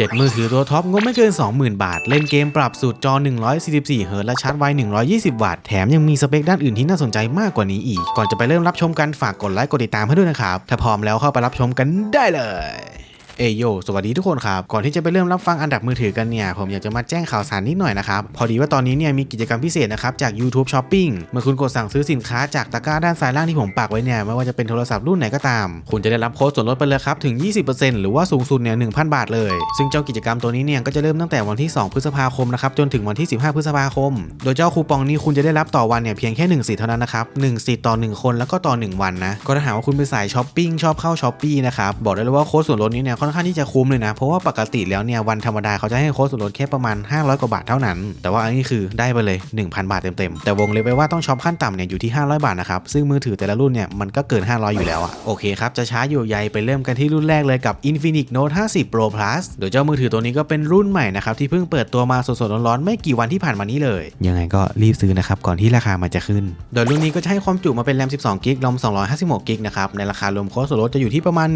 7 มือถือตัวท็อปงบไม่เกิน 20,000 บาท เล่นเกมปรับสูตรจอ 144 เฮิร์ตและชาร์จไว 120 วัตต์แถมยังมีสเปคด้านอื่นที่น่าสนใจมากกว่านี้อีก ก่อนจะไปเริ่มรับชมกันฝากกดไลค์กดติดตามให้ด้วยนะครับ ถ้าพร้อมแล้วเข้าไปรับชมกันได้เลย เอโย สวัสดีทุกคนครับ ก่อนที่จะไปเริ่มรับฟังอันดับมือถือกันเนี่ย ผมอยากจะมาแจ้งข่าวสารนิดหน่อยนะครับ พอดีว่าตอนนี้เนี่ยมีกิจกรรมพิเศษนะครับ จาก YouTube Shopping เมื่อคุณกดสั่งซื้อสินค้าจากตะกร้าด้านซ้ายล่างที่ผมปักไว้เนี่ย ไม่ว่าจะเป็นโทรศัพท์รุ่นไหนก็ตาม คุณจะได้รับโค้ดส่วนลดไปเลยครับ ถึง 20%หรือว่าสูงสุดเนี่ย1,000 บาทเลย ซึ่งเจ้ากิจกรรมตัวนี้เนี่ยก็จะเริ่มตั้งแต่วันที่ 2 พฤษภาคมนะครับจนถึงวันที่ 15 พฤษภาคม โดยเจ้าคูปองนี้คุณจะได้รับต่อวันเนี่ยเพียงแค่1สิทธิ์เท่านั้นนะครับ1สิทธิ์ต่อ 1 คนแล้วก็ต่อ 1 วันนะก็ถ้าหากว่าคุณเป็นสายช้อปปิ้งชอบเข้าช้อปปี้นะครับบอกได้เลยว่าโค้ดส่วนลดนี้เนี่ยค่อนข้างที่จะคุ้มเลยนะ เพราะว่าปกติแล้วเนี่ยวันธรรมดาเขาจะให้โค้ดส่วนลดแค่ประมาณ 500 กว่าบาทเท่านั้น แต่ว่าอันนี้คือได้ไปเลย 1,000 บาทเต็มๆ แต่วงเล็บไว้ว่าต้องช็อปขั้นต่ำเนี่ยอยู่ที่ 500 บาทนะครับ ซึ่งมือถือแต่ละรุ่นเนี่ยมันก็เกิน 500 อยู่แล้วอะโอเคครับ จะช้าอยู่ใยไปเริ่มกันที่รุ่นแรกเลยกับ Infinix Note 50 Pro Plus โดยเจ้ามือถือตัวนี้ก็เป็นรุ่นใหม่นะครับที่เพิ่งเปิดตัวมาสดๆร้อนๆไม่กี่วันที่ผ่านมานี้เลย ยังไงก็รีบซื้อนะครับก่อนที่ราคามันจะขึ้น โดยรุ่นนี้ก็จะให้ความจุมาเป็นแรม 12 กิก รอม 256 กิก นะครับ ในราคารวมโค้ดส่วนลดจะอยู่ที่ประมาณ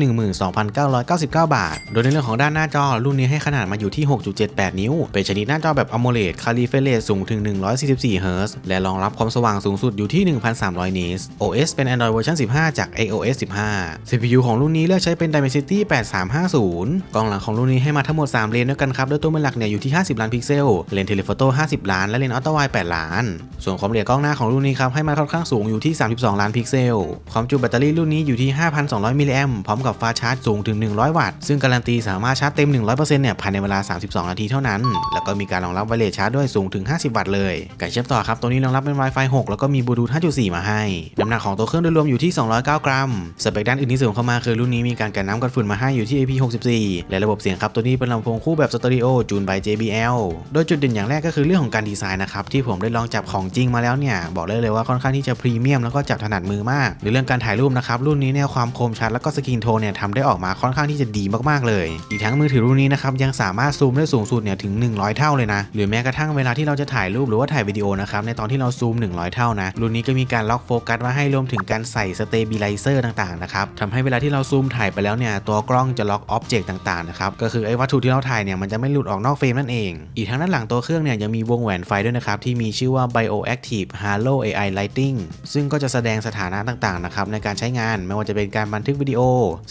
12,999 บาทาท โดยในเรื่องของด้านหน้าจอ รุ่นนี้ให้ขนาดมาอยู่ที่ 6.78 นิ้ว เป็นชนิดหน้าจอแบบ AMOLED คาลิเฟเรตสูงถึง 144เฮิร์ตซ์และรองรับความสว่างสูงสุดอยู่ที่ 1,300 นิตส์ OS เป็น Android เวอร์ชัน15 จาก iOS 15 CPU ของรุ่นนี้เลือกใช้เป็น Dimensity 8350 กล้องหลังของรุ่นนี้ให้มาทั้งหมด 3 เลนด้วยกันครับ โดยตัวเป็นหลักเนี่ยอยู่ที่ 50 ล้านพิกเซล เลนเทเลโฟโต้50 ล้าน และเลนส์อัลตร้าไวด์8ล้าน ส่วนความละเอียดกล้องหน้าของรุ่นนี้ครับให้มาค่อนข้างสูงอยู่ที่ 32 ล้านพิกเซล ความจุแบตเตอรี่รุ่นนี้อยู่ที่ 5,200 มิลลิแอมพร้อมกับฟ้าชาร์จสูงถึง 100 วัตต์ซึ่งการันตีสามารถชาร์จเต็ม 100%เนี่ยภายในเวลา 32 นาทีเท่านั้น แล้วก็มีการรองรับไวเลสชาร์จด้วยสูงถึง 50 วัตต์เลยการเชื่อมต่อครับ ตัวนี้รองรับเป็น Wi-Fi 6 แล้วก็มีบลูทูธ5.4 มาให้ น้ำหนักของตัวเครื่องโดยรวมอยู่ที่ 209 กรัม สเปคด้านอื่นที่เสริมเข้ามาคือรุ่นนี้มีการกันน้ำกันฝุ่นมาให้อยู่ที่ IP64 และระบบเสียงครับตัวนี้เป็นลำโพงคู่แบบสเตอริโอจูน by JBL โดยจุดเด่นอย่างแรกก็คือเรื่องของการดีไซน์นะครับที่ผมได้ลองจับของจริงมาแล้วเนี่ยบอกได้เลยว่าค่อนข้างที่จะพรีเมียมแล้วก็จับถนัดมือมากในเรื่องการถ่ายรูปนะครับรุ่นนี้เนี่ยความคมชัดแล้วก็สกรีนโทนเนี่ยทำได้ออกมาค่อนข้างที่จะดีมากๆเลย อีกทั้งมือถือรุ่นนี้นะครับยังสามารถซูมได้สูงสุดเนี่ยถึง 100 เท่าเลยนะ หรือแม้กระทั่งเวลาที่เราจะถ่ายรูปหรือว่าถ่ายวิดีโอนะครับในตอนที่เราซูม 100 เท่านะ รุ่นนี้ก็มีการล็อกโฟกัสมาให้รวมถึงการใส่สเตเบลไลเซอร์ต่างๆนะครับทำให้เวลาที่เราซูมถ่ายไปแล้วเนี่ยตัวกล้องจะล็อกอ็อบเจกต์ต่างๆนะครับก็คือไอ้วัตถุที่เราถ่ายเนี่ยมันจะไม่หลุดออกนอกเฟรมนั่นเอง อีกทั้งด้านหลังตัวเครื่องเนี่ยยังมีวงแหวนไฟด้วยนะครับที่มีชื่อว่า Bioactive Halo AI Lighting ซึ่งก็จะแสดงสถานะต่างๆนะครับในการใช้งานไม่ว่าจะเป็นการบันทึกวิดีโอ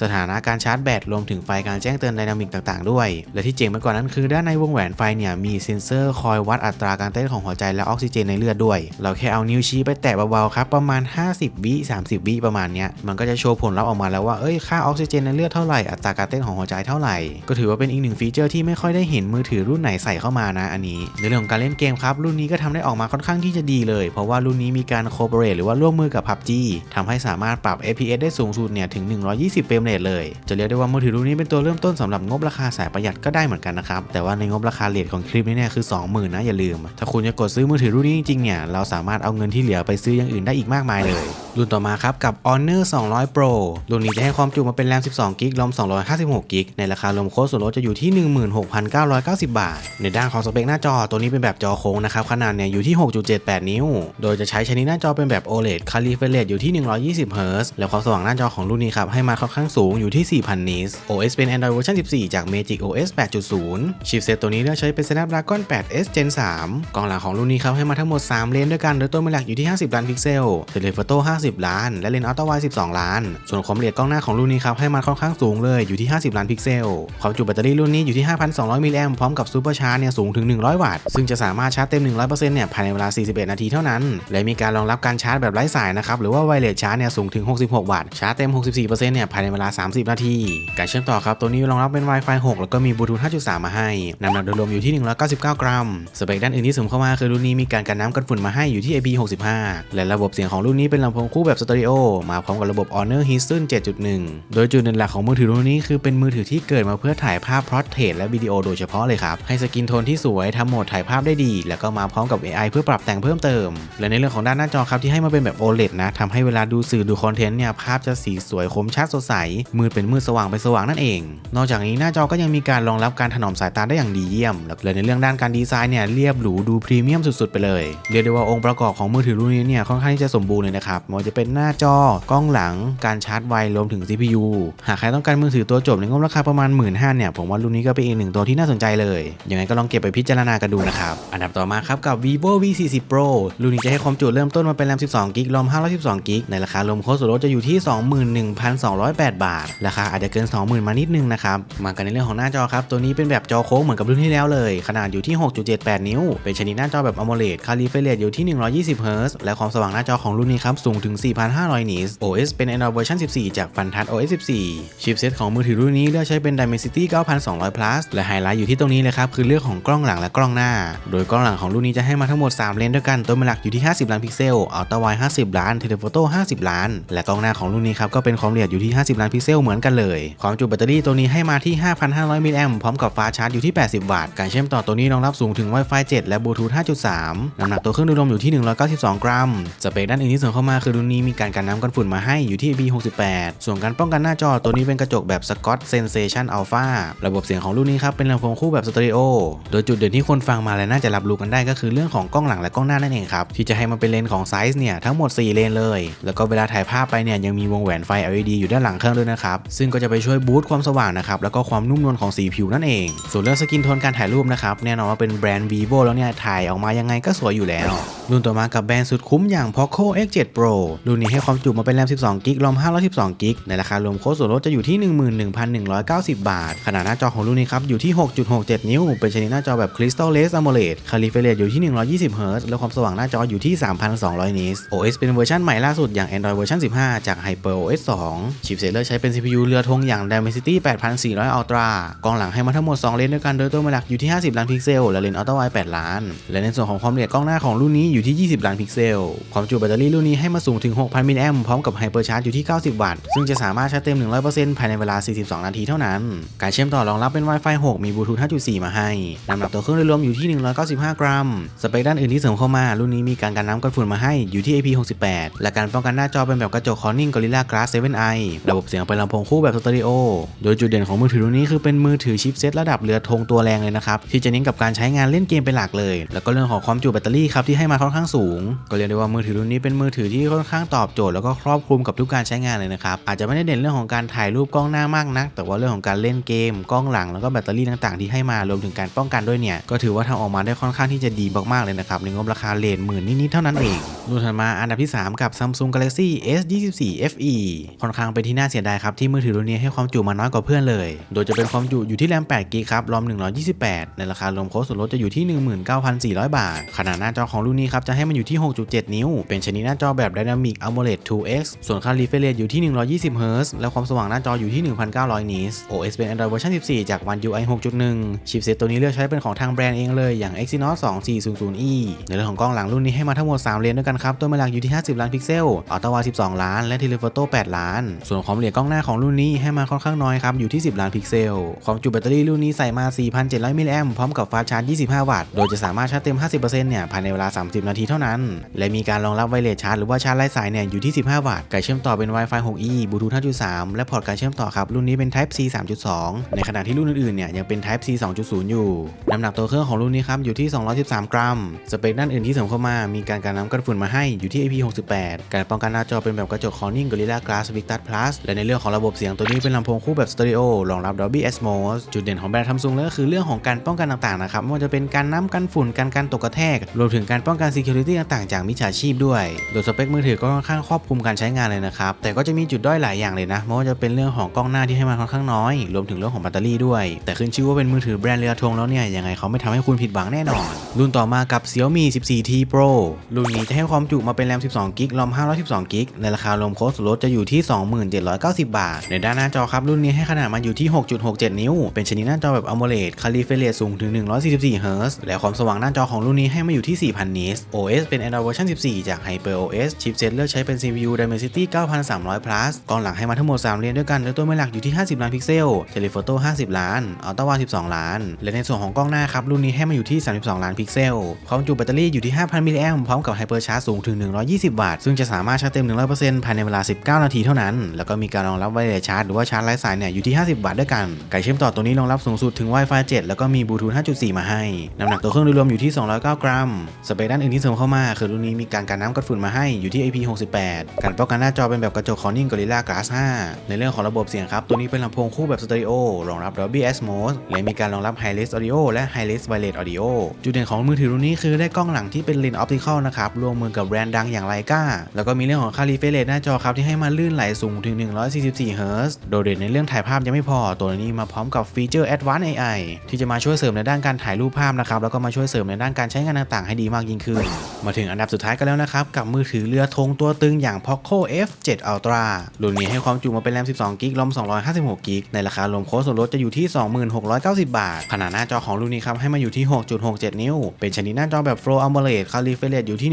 สถานะการชาร์จแบตรวมถึงไฟการแจ้งเตือนไดนามิกต่างๆ ด้วย และที่เจ๋งไปกว่านั้นคือด้านในวงแหวนไฟเนี่ยมีเซ็นเซอร์คอยวัดอัตราการเต้นของหัวใจและออกซิเจนในเลือดด้วย เราแค่เอานิ้วชี้ไปแตะเบาๆครับประมาณ 50 วิ30 วิประมาณเนี้ยมันก็จะโชว์ผลลัพธ์ออกมาแล้วว่าเอ้ยค่าออกซิเจนในเลือดเท่าไหร่อัตราการเต้นของหัวใจเท่าไหร่ ก็ถือว่าเป็นอีกหนึ่งฟีเจอร์ที่ไม่ค่อยได้เห็นมือถือรุ่นไหนใส่เข้ามานะอันนี้ในเรื่องของการเล่นเกมครับรุ่นนี้ก็ทำได้ออกมาค่อนข้างที่จะดีเลย เพราะว่ารุ่นนี้มีการโคเปเรทหรือว่าร่วมมือกับ PUBG ทำให้สามารถปรับ FPS ได้สูงสุดเนี่ยถึง 120 เฟรมเรทเลย จะเรียกได้ว่ามือถือรุ่นนี้เป็นตัวเริ่มต้นสำหรับงบราคาสายประหยัดก็ได้เหมือนกันนะครับ แต่ว่าในงบราคาเลทของคลิปนี้เนี่ยคือ 20,000นะอย่าลืม ถ้าคุณจะกดซื้อมือถือรุ่นนี้จริงๆเนี่ยเราสามารถเอาเงินที่เหลือไปซื้ออย่างอื่นได้อีกมากมายเลย รุ่นต่อมาครับกับ Honor 200 Pro รุ่นนี้จะให้ความจุมาเป็นแรม 12 กิกรอม 256 กิกในราคารวมโค้ดส่วนลดจะอยู่ที่ 16,990 บาท ในด้านของสเปคหน้าจอตัวนี้เป็นแบบจอโค้งนะครับขนาดเนี่ยอยู่ที่ 6.78 นิ้ว โดยจะใช้ชนิดหน้าจอเป็นแบบ OLED คาลิเฟเรตอยู่ที่120เฮิร์ตซ์และความสว่างหน้าจอของรุ่นนี้ครับให้มาค่อนข้างสูงอยู่ที่ 4,000 นิส OS OS เป็น Android เวอร์ชัน14 จาก Magic OS 8.0 ชิปเซตตัวนี้เลือกใช้เป็น Snapdragon 8S Gen 3 กล้องหลังของรุ่นนี้ครับให้มาทั้งหมด 3 เลนด้วยกัน โดยตัวเป็นหลักอยู่ที่ 50 ล้านพิกเซลเทเลโฟโต้50 ล้าน และเลนส์อัลตร้าไวด์12 ล้าน ส่วนความละเอียดกล้องหน้าของรุ่นนี้ครับให้มาค่อนข้างสูงเลยอยู่ที่ 50 ล้านพิกเซล ความจุแบตเตอรี่รุ่นนี้อยู่ที่ 5,200 มิลลิแอมพร้อมกับซูเปอร์ชาร์จเนี่ยสูงถึง 100 วัตต์ ซึ่งจะสามารถชาร์จเต็ม 100%เนี่ยภายในเวลา 41 นาทีเท่านั้น และมีการรองรับการชาร์จแบบไร้สายนะครับหรือว่าไวเลสชาร์จเนี่ยสูงถึง 66 วัตต์ชาร์จเต็ม 64%เนี่ยภายในเวลา 30 นาที การเชื่อมต่ออครับ ตัวนี้รองรับเป็น Wi-Fi 6 แล้วก็มีบลูทูธ5.3 มาให้น้ำหนักโดยรวมอยู่ที่ 199 กรัม สเปคด้านอื่นที่เสริมเข้ามาคือรุ่นนี้มีการกันน้ำกันฝุ่นมาให้อยู่ที่ IP65 และระบบเสียงของรุ่นนี้เป็นลำโพงคู่แบบสเตอริโอมาพร้อมกับระบบ Honor Hisun 7.1 โดยจุดเด่นหลักของมือถือรุ่นนี้คือเป็นมือถือที่เกิดมาเพื่อถ่ายภาพพรอตเทรตและวิดีโอโดยเฉพาะเลยครับให้สกินโทนที่สวยทำโหมดถ่ายภาพได้ดี แล้วก็มาพร้อมกับ AI เพื่อปรับแต่งเพิ่มเติม และในเรื่องของด้านหน้าจอครับที่ให้มาเป็นแบบ OLED นะทำให้เวลาดูสื่อดูคอนเทนต์เนี่ยภาพจะสีสวยคมชัดสดใสมืดเป็นมืดสว่างเป็นสว่างนั่นเอเอง นอกจากนี้หน้าจอก็ยังมีการรองรับการถนอมสายตาได้อย่างดีเยี่ยมและเลยในเรื่องด้านการดีไซน์เนี่ยเรียบหรูดูพรีเมียมสุดๆ ไปเลย เรียกได้ว่าองค์ประกอบของมือถือรุ่นนี้เนี่ยค่อนข้างที่จะสมบูรณ์เลยนะครับไม่ว่าจะเป็นหน้าจอกล้องหลัง การชาร์จไวรวมถึง CPU หากใครต้องการมือถือตัวจบในงบราคาประมาณ 1 5ื่นเนี่ยผมว่ารุ่นนี้ก็เป็นอีกหนึ่งตัวที่น่าสนใจเลยยังไงก็ลองเก็บไปพิจารณากันดูนะครับอันดับต่อมาครับกับ vivo v 4 0 pro รุ่นนี้จะให้ความจุเริ่มต้นมาเป็นแรม 12กิกรอม512กิกในราคารวมโค้ดส่วนลดจะอยู่ที่ 21,208 บาทราคาอาจจะเกิน 20,000มานิดนึงนะครับ มากันในเรื่องของหน้าจอครับ ตัวนี้เป็นแบบจอโค้งเหมือนกับรุ่นที่แล้วเลย ขนาดอยู่ที่ 6.78 นิ้ว เป็นชนิดหน้าจอแบบ AMOLED คาลิเฟเรตอยู่ที่ 120 Hz และความสว่างหน้าจอของรุ่นนี้ครับ สูงถึง 4,500 นิตส์ OS เป็น Android เวอร์ชัน14 จาก Funtouch OS 14 ชิปเซตของมือถือรุ่นนี้เลือกใช้เป็น Dimensity 9200 plus และไฮไลท์อยู่ที่ตรงนี้เลยครับคือเรื่องของกล้องหลังและกล้องหน้า โดยกล้องหลังของรุ่นนี้จะให้มาทั้งหมด 3 เลนส์ด้วยกันตัวเป็นหลักอยู่ที่ 50 ล้านพิกเซลอัลตราไวด์50 ล้านเทเลโฟโต้50 ล้าน และกล้องหน้าของรุ่นนี้ครับก็เป็นความละเอียดอยู่ที่ 50 ล้านพิกเซลเหมือนกันเลย ความจุแบตเตอรี่ตัวนี้ให้มาที่ 5,500 มิลลิแอมพร้อมกับฟ้าชาร์จอยู่ที่ 80 วัตต์ การเชื่อมต่อตัวนี้รองรับสูงถึง Wi-Fi 7 และบลูทูธ 5.3 น้ำหนักตัวเครื่องโดยรวมอยู่ที่ 192 กรัม สเปคด้านอื่นที่เสริมเข้ามาคือรุ่นนี้มีการกันน้ำกันฝุ่นมาให้อยู่ที่ B68 ส่วนการป้องกันหน้าจอตัวนี้เป็นกระจกแบบ Scott Sensation Alpha ระบบเสียงของรุ่นนี้ครับเป็นลำโพงคู่แบบสเตอริโอ โดยจุดเด่นที่คนฟังมาและน่าจะรับรู้กันได้ก็คือเรื่องของกล้องหลังและกล้องหน้านั่นเองครับที่จะให้มันเป็นเลนของไซส์เนี่ยทั้งหมด 4 เลนเลย แล้วก็เวลาถ่ายภาพไปเนี่ยยังมีวงแหวนไฟ LED อยู่ด้านหลังเครื่องด้วยนะครับซึ่งก็จะไปช่วยบูสต์ความสว่างนะครับแล้วก็ความนุ่มนวลของสีผิวนั่นเอง ส่วนเรื่องสกินโทนการถ่ายรูปนะครับแน่นอนว่าเป็นแบรนด์ vivo แล้วเนี่ยถ่ายออกมายังไงก็สวยอยู่แล้ว รุ่นต่อมากับแบรนด์สุดคุ้มอย่าง poco x7 pro รุ่นนี้ให้ความจุมาเป็นแรม 12 กิก รอม 512 กิก ในราคารวมโค้ดส่วนลดจะอยู่ที่ 11,190 บาท ขนาดหน้าจอของรุ่นนี้ครับอยู่ที่ 6.67 นิ้ว เป็นชนิดหน้าจอแบบ Crystal Lace AMOLED คาลิเฟเรตอยู่ที่ 120 Hz และความสว่างหน้าจออยู่ที่ 3,200 นิตส์ OS เป็นเวอร์ชันใหม่ล่าสุดอย่าง Android เวอร์ชัน15 จาก HyperOS 2 ชิปเซตเลือกใช้เป็น CPU เรือธงอย่าง Dimensity ตี้8400 Ultra กล้องหลังให้มาทั้งหมด 2 เลนส์ด้วยกัน โดยตัวมาหลักอยู่ที่ 50 ล้านพิกเซล และเลนส์อัลตร้าไวด์8ล้าน และในส่วนของความละเอียดกล้องหน้าของรุ่นนี้อยู่ที่ 20 ล้านพิกเซล ความจุแบตเตอรี่รุ่นนี้ให้มาสูงถึง 6,000 มิลลิแอมพร้อมกับไฮเปอร์ชาร์จอยู่ที่ 90 วัตต์ ซึ่งจะสามารถชาร์จเต็ม 100%ภายในเวลา 42 นาทีเท่านั้น การเชื่อมต่อรองรับเป็น Wi-Fi 6 มีบลูทูธ5.4 มาให้น้ำหนักตัวเครื่องโดยรวมอยู่ที่ 195 กรัม สเปคด้านอื่นที่เสริมเข้ามา รุ่นนี้มีการกันน้ำกันฝุ่นมาให้อยู่ที่ IP68 และการป้องกันหน้าจอเป็นแบบกระจก Corning Gorilla Glass 7i ระบบเสียงเป็นลำโพงคู่แบบสเตอริโอโดยจุดเด่นของมือถือรุ่นนี้คือเป็นมือถือชิปเซตระดับเรือธงตัวแรงเลยนะครับที่จะเน้นกับการใช้งานเล่นเกมเป็นหลักเลย แล้วก็เรื่องของความจุแบตเตอรี่ครับที่ให้มาค่อนข้างสูง ก็เรียกได้ว่ามือถือรุ่นนี้เป็นมือถือที่ค่อนข้างตอบโจทย์แล้วก็ครอบคลุมกับทุกการใช้งานเลยนะครับอาจจะไม่ได้เด่นเรื่องของการถ่ายรูปกล้องหน้ามากนัก แต่ว่าเรื่องของการเล่นเกมกล้องหลังแล้วก็แบตเตอรี่ต่างๆที่ให้มารวมถึงการป้องกันด้วยเนี่ยก็ถือว่าทำออกมาได้ค่อนข้างที่จะดีมากๆเลยนะครับในงบราคาเลนหมื่นนิดๆเท่านั้นเองรุ่นถัดมาอันดับที่ 3 กับ Samsung Galaxy S24 FE ค่อนข้างเป็นที่น่าเสียดายครับที่มือถือรุ่นนี้ให้ความจุมาน้อยกว่าเพื่อนเลย โดยจะเป็นความจุอยู่ที่แรม8กิกครับรอม 128 ในราคารวมโค้ดส่วนลดจะอยู่ที่ 19,400 บาท ขนาดหน้าจอของรุ่นนี้ครับจะให้มันอยู่ที่ 6.7 นิ้ว เป็นชนิดหน้าจอแบบ Dynamic AMOLED 2X ส่วนค่า refresh rate อยู่ที่ 120 Hz และความสว่างหน้าจออยู่ที่ 1,900 นิตส์ OS เป็น Android เวอร์ชัน14 จาก One UI 6.1 ชิปเซตตัวนี้เลือกใช้เป็นของทางแบรนด์เองเลยอย่าง Exynos 2400E ในเรื่องของกล้องหลังรุ่นนี้ให้มาทั้งหมด 3 เลนด้วยกันครับตัวมาหลักอยู่ที่ 50 ล้านพิกเซลอัลตร้า12 ล้าน และเทเลฟโต8ล้าน ส่วนความละเอียดกล้องหน้าของรุ่นนี้ให้มาค่อนข้างน้อยครับ อยู่ที่ 10 ล้านพิกเซล ความจุแบตเตอรี่รุ่นนี้ใส่มา 4,700 มิลลิแอมพร้อมกับฟ้าชาร์จ 25 วัตต์ โดยจะสามารถชาร์จเต็ม 50%เนี่ย ภายในเวลา 30 นาทีเท่านั้น และมีการรองรับไวเลสชาร์จหรือว่าชาร์จไร้สายเนี่ย อยู่ที่ 15 วัตต์การเชื่อมต่อเป็น Wi-Fi 6E บลูทูธ5.3 และพอร์ตการเชื่อมต่อครับ รุ่นนี้เป็น Type C 3.2 ในขณะที่รุ่นอื่นๆ เนี่ย ยังเป็น Type C 2.0 อยู่ น้ำหนักตัวเครื่องของรุ่นนี้ครับ อยู่ที่ 213 กรัม สเปคด้านอื่นที่เสริมเข้ามา มีการกันน้ำกันฝุ่นมาให้ อยู่ที่ IP68 การป้องกันหน้าจอเป็นแบบกระจก Corning Gorilla Glass Victus Plus และในเรื่องของระบบเสียงตัวนี้เป็นลำโพงคู่แบบสเตอริโอรองรับ Dolby Atmos จุดเด่นของแบรนด์ซัมซุงเลยก็คือเรื่องของการป้องกันต่างๆนะครับไม่ว่าจะเป็นการน้ำกันฝุ่นการการตกกระแทก รวมถึงการป้องกัน Security ต่างๆ จากมิจฉาชีพด้วย โดยสเปคมือถือก็ค่อนข้างครอบคลุมการใช้งานเลยนะครับ แต่ก็จะมีจุดด้อยหลายอย่างเลยนะไม่ว่าจะเป็นเรื่องของกล้องหน้าที่ให้มาค่อนข้างน้อย รวมถึงเรื่องของแบตเตอรี่ด้วย แต่ขึ้นชื่อว่าเป็นมือถือแบรนด์เรือธงแล้วเนี่ยยังไงเขาไม่ทำให้คุณผิดหวังแน่นอน รุ่นต่อมากับ Xiaomi 14T Pro รุ่นนี้จะให้ความจุมาเป็นแรม 12 กิกรอม 512 กิกในราคารวมโค้ดลดจะอยู่ที่ 2790 บาท ในด้านหน้าจอครับรุ่นี้ให้ขนาดมาอยู่ที่ 6.67 นิ้ว เป็นชนิดหน้าจอแบบ AMOLED คาลิเฟเรตสูงถึง 144 Hz และความสว่างหน้าจอของรุ่นนี้ให้มาอยู่ที่ 4,000นิตส์ OS เป็น Android เวอร์ชัน14 จาก HyperOS ชิปเซตเลือกใช้เป็น CPU Dimensity 9300 plus กล้องหลังให้มาทั้งหมด 3 เลนด้วยกันโดยตัวไม่หลักอยู่ที่ 50 ล้านพิกเซลเทเลโฟโต้50 ล้านอัลตร้าวด์12 ล้าน และในส่วนของกล้องหน้าครับรุ่นนี้ให้มาอยู่ที่ 32 ล้านพิกเซลความจุแบตเตอรี่อยู่ที่ 5,000 มิลลิแอมพร้อมกับไฮเปอร์ชาร์จสูงถึง 120 วัตต์ซึ่งจะสามารถชาร์จเต็ม 100%ภายในเวลา 19 นาทีเท่านั้น แล้วก็มีการรองรับไวเลสชาร์จหรือว่าชาร์จไร้สายเนี่ยอยู่ที่ 50 บาทด้วยกัน ไก่เชื่อมต่อตัวนี้รองรับสูงสุดถึง Wi-Fi 7 แล้วก็มีบลูทูธ5.4 มาให้ น้ำหนักตัวเครื่องโดยรวมอยู่ที่ 209 กรัม สเปคด้านอื่นที่เสริมเข้ามา คือรุ่นนี้มีการกันน้ำกันฝุ่นมาให้อยู่ที่ IP68 การป้องกันหน้าจอเป็นแบบกระจก Corning Gorilla Glass 5 ในเรื่องของระบบเสียงครับ ตัวนี้เป็นลำโพงคู่แบบสเตอริโอรองรับ Dolby Atmos และมีการรองรับ Hi-Res Audio และ Hi-Res Wireless Audio จุดเด่นของมือถือรุ่นนี้คือได้กล้องหลังที่เป็นเลนส์ออปติคอลนะครับร่วมมือกับแบรนด์ดังอย่างไลกาแล้วก็มีเรื่องของค่ารีเฟรชหน้าจอครับที่ให้มาลื่นไหลสูงถึง 144เฮิร์ตซ์โดดเด่นในเรื่องถ่ายภาพยังไม่พอ ตัวนี้มาพร้อมกับฟีเจอร์ Advanced AI ที่จะมาช่วยเสริมในด้านการถ่ายรูปภาพนะครับ แล้วก็มาช่วยเสริมในด้านการใช้งานต่างๆ ให้ดีมากยิ่งขึ้น มาถึงอันดับสุดท้ายกันแล้วนะครับ กับมือถือเรือธงตัวตึงอย่าง Poco F7 Ultra รุ่นนี้ให้ความจุมาเป็นแรม 12 กิกลอม 256 กิก ในราคารวมโค้ดส่วนลดจะอยู่ที่ 2690 บาท ขนาดหน้าจอของรุ่นนี้ครับให้มาอยู่ที่ 6.67 นิ้ว เป็นชนิดหน้าจอแบบ Full AMOLED คาลิเฟรตอยู่ที่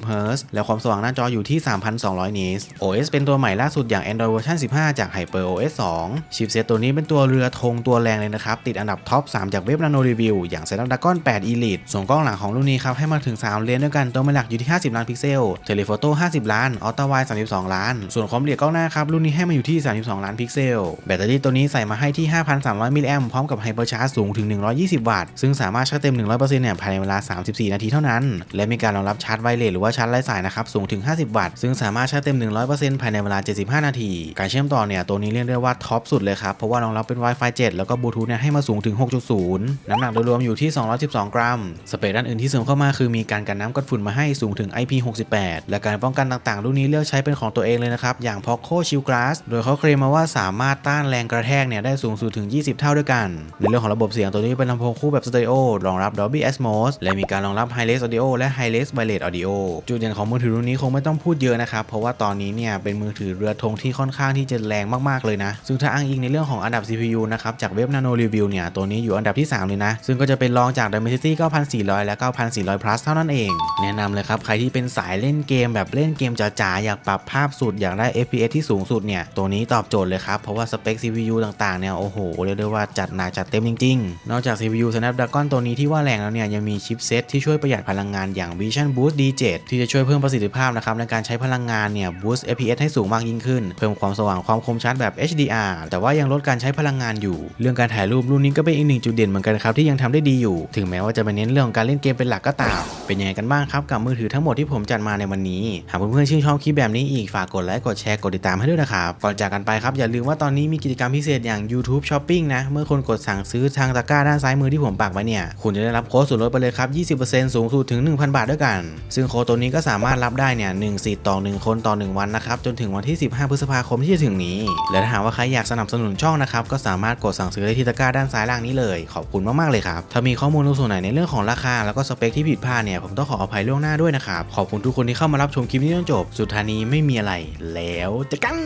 120เฮิร์ตซ์และความสว่างหน้าจออยู่ที่ 3,200นิตส์ OS เป็นตัวใหม่ล่าสุดอย่าง Android เวอร์ชัน15 จาก Hyper OS 2 2ชิปเซตตัวนี้เป็นตัวเรือธงตัวแรงเลยนะครับ ติดอันดับท็อป 3 จากเว็บ Nano Review อย่าง Snapdragon 8 Elite ส่วนกล้องหลังของรุ่นนี้ครับให้มาถึง 3 เลนด้วยกันตัวไม่หลักอยู่ที่ 50 ล้านพิกเซลเทเลโฟโต้50 ล้านอัลตร้าไวด์32 ล้าน ส่วนความละเอียดกล้องหน้าครับรุ่นนี้ให้มาอยู่ที่ 32 ล้านพิกเซลแบตเตอรี่ตัวนี้ใส่มาให้ที่ 5,300 มิลลิแอมพร้อมกับไฮเปอร์ชาร์จสูงถึง 120 วัตต์ซึ่งสามารถชาร์จเต็ม 100%เนี่ยภายในเวลา 34 นาทีเท่านั้น และมีการรองรับชาร์จไวเลสหรือว่าชาร์จไร้สายนะครับสูงถึง 50 วัตต์ซึ่งสามารถชาร์จเต็ม 100%ภายในเวลา 75 นาที การเชื่อมต่อเนี่ยตัวนี้เรียกได้ว่าท็อปสุดเลยครับ เพราะว่ารองรับเป็น Wi-Fi 7 แล้วก็บลูทูธเนี่ยให้มาสูงถึง 6.0 น้ำหนักโดยรวมอยู่ที่ 212 กรัม สเปคด้านอื่นที่เสริมเข้ามาคือมีการกันน้ำกันฝุ่นมาให้สูงถึง IP68 และการป้องกันต่างๆ รุ่นนี้เลือกใช้เป็นของตัวเองเลยนะครับ อย่าง Poco Shield Glass โดยเขาเคลมมาว่าสามารถต้านแรงกระแทกเนี่ยได้สูงสุดถึง 20 เท่าด้วยกัน ในเรื่องของระบบเสียงตัวนี้เป็นลำโพงคู่แบบสเตอริโอรองรับ Dolby Atmos และมีการรองรับ Hi-Res Audio และ Hi-Res Wireless Audio จุดเด่นของมือถือรุ่นนี้คงไม่ต้องพูดเยอะนะครับเพราะว่าตอนนี้เนี่ยเป็นมือถือเรือธงที่ค่อนข้างที่จะแรงมากๆเลยนะซึ่งถ้าอ้างอิงในเรื่องของอันดับ CPU นะครับ จากเว็บ Nano Review เนี่ย ตัวนี้อยู่อันดับที่ 3 เลยนะ ซึ่งก็จะเป็นรองจาก Dimensity 9400 และ 9400 plus เท่านั้นเอง แนะนำเลยครับ ใครที่เป็นสายเล่นเกมแบบเล่นเกมจ๋าๆ อยากปรับภาพสุด อยากได้ FPS ที่สูงสุดเนี่ย ตัวนี้ตอบโจทย์เลยครับ เพราะว่าสเปค CPU ต่างๆ เนี่ย โอ้โห เรียกได้ว่าจัดหนักจัดเต็มจริง ๆ นอกจาก CPU Snapdragon ตัวนี้ที่ว่าแรงแล้วเนี่ย ยังมีชิปเซตที่ช่วยประหยัดพลังงานอย่าง Vision Boost D7 ที่จะช่วยเพิ่มประสิทธิภาพนะครับในการใช้พลังงานเนี่ย boost FPS ให้สูงมากยิ่งขึ้น เพิ่มความสว่างความคมชัดแบบ HDR แต่ว่ายังลดการใช้พลังงานอยู่ เรื่องการถ่ายรูปรุ่นนี้ก็เป็นอีกหนึ่งจุดเด่นเหมือนกันครับที่ยังทำได้ดีอยู่ ถึงแม้ว่าจะไปเน้นเรื่องของการเล่นเกมเป็นหลักก็ตาม เป็นยังไงกันบ้างครับกับมือถือทั้งหมดที่ผมจัดมาในวันนี้ หากเพื่อนๆชื่นชอบคลิปแบบนี้อีกฝากกดไลค์กดแชร์กดติดตามให้ด้วยนะครับ ก่อนจากกันไปครับอย่าลืมว่าตอนนี้มีกิจกรรมพิเศษอย่าง YouTube Shopping นะ เมื่อคนกดสั่งซื้อทางตะกร้าด้านซ้ายมือที่ผมปักไว้เนี่ย คุณจะได้รับโค้ดส่วนลดไปเลยครับ 20%สูงสุดถึง 1,000 บาทด้วยกัน ซึ่งโค้ดตัวนี้ก็สามารถรับได้เนี่ย1สิทธิ์ต่อ 1 คนต่อ 1 วันนะครับ จนถึงวันที่ 15 พฤษภาคมที่จะถึงนี้ และถ้าหากว่าใครอยากสนับสนุนช่องนะครับก็สามารถกดสั่งซื้อได้ที่ตะกร้าด้านซ้ายล่างนี้เลยขอบคุณมากๆเลยครับถ้ามีข้อมูลตรงส่วนไหนในเรื่องของราคา แล้วก็สเปคที่ผิดพลาดเนี่ยผมต้องขออภัยล่วงหน้าด้วยนะครับขอบคุณทุกคนที่เข้ามารับชมคลิปนี้จนจบ สุดท้ายนี้ไม่มีอะไร แล้วจะกัน